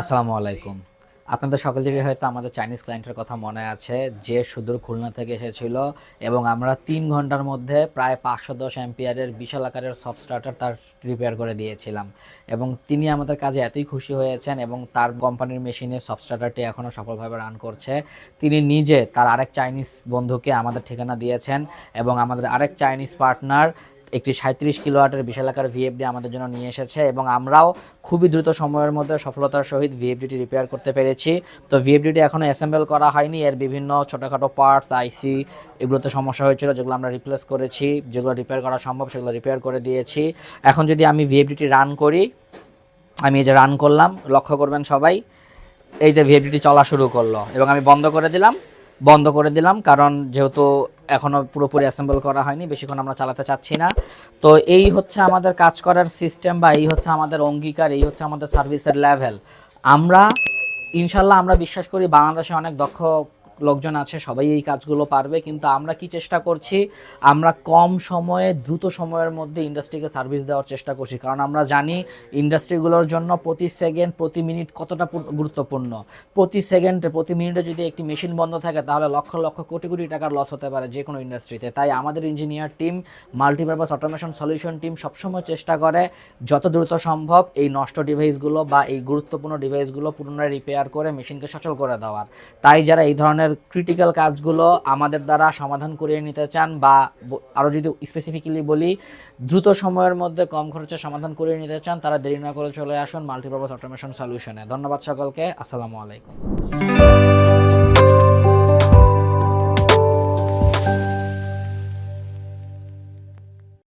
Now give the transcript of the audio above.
আসসালামু আলাইকুম। আপনাদের সকলেরই হয়তো আমাদের চাইনিজ ক্লায়েন্টের কথা মনে আছে, যে সুদূর খুলনা থেকে এসেছিল এবং আমরা তিন ঘণ্টার মধ্যে প্রায় পাঁচশো দশ অ্যাম্পিয়ারের বিশাল আকারের সফট স্টার্টার তার রিপেয়ার করে দিয়েছিলাম। এবং তিনি আমাদের কাজে এতই খুশি হয়েছেন এবং তার কোম্পানির মেশিনে সফট স্টার্টারটি এখনও সফলভাবে রান করছে। তিনি নিজে তার আরেক চাইনিজ বন্ধুকে আমাদের ঠিকানা দিয়েছেন এবং আমাদের আরেক চাইনিজ পার্টনার একটি সাঁত্রিশ কিলোওয়াটের বিশাল আকার ভিএফডি আমাদের জন্য নিয়ে এসেছে এবং আমরাও খুবই দ্রুত সময়ের মধ্যে সফলতার সহিত ভিএফডিটি রিপেয়ার করতে পেরেছি। তো ভিএফডিটি এখনও অ্যাসেম্বল করা হয়নি। এর বিভিন্ন ছোটোখাটো পার্টস আইসি এগুলোতে সমস্যা হয়েছিল, যেগুলো আমরা রিপ্লেস করেছি, যেগুলো রিপেয়ার করা সম্ভব, সেগুলো রিপেয়ার করে দিয়েছি। এখন যদি আমি ভিএফডিটি রান করি, আমি এই যে রান করলাম, লক্ষ্য করবেন সবাই, এই যে ভিএফডিটি চলা শুরু করল। এবং আমি বন্ধ করে দিলাম, বন্ধ করে দিলাম, কারণ যেহেতু এখনও পুরোপুরি অ্যাসেম্বল করা হয়নি, বেশিক্ষণ আমরা চালাতে চাচ্ছি না। তো এই হচ্ছে আমাদের কাজ করার সিস্টেম বা এই হচ্ছে আমাদের অঙ্গীকার, এই হচ্ছে আমাদের সার্ভিসের লেভেল আমরা, ইনশাল্লাহ আমরা বিশ্বাস করি বাংলাদেশে অনেক দক্ষ লোকজন আছে, সবাই এই কাজগুলো পারবে, কিন্তু আমরা কি চেষ্টা করছি? আমরা কম সময়ে, দ্রুত সময়ের মধ্যে ইন্ডাস্ট্রিকে সার্ভিস দেওয়ার চেষ্টা করছি। কারণ আমরা জানি ইন্ডাস্ট্রিগুলোর জন্য প্রতি সেকেন্ড প্রতি মিনিট কতটা গুরুত্বপূর্ণ? প্রতি সেকেন্ডে প্রতি মিনিটে যদি একটি মেশিন বন্ধ থাকে, তাহলে লক্ষ লক্ষ কোটি কোটি টাকার লস হতে পারে যে কোনো ইন্ডাস্ট্রিতে তাই আমাদের engineer team multipurpose automation solution team সবসময় চেষ্টা করে, যত দ্রুত সম্ভব এই নষ্ট ডিভাইসগুলো বা এই গুরুত্বপূর্ণ ডিভাইসগুলো পুনরায় রিপেয়ার করে মেশিনকে সচল করে দেওয়ার। তাই যারা এই ধরনের ক্রিটিক্যাল কাজগুলো আমাদের দ্বারা সমাধান করিয়ে নিতে চান বা ব- আরও যদি স্পেসিফিক্যালি বলি, দ্রুত সময়ের মধ্যে কম খরচে সমাধান করিয়ে নিতে চান, তারা দেরি না করে চলে আসুন মাল্টিপারপাস অটোমেশন সলিউশনে ধন্যবাদ সকলকে, আসসালামু আলাইকুম।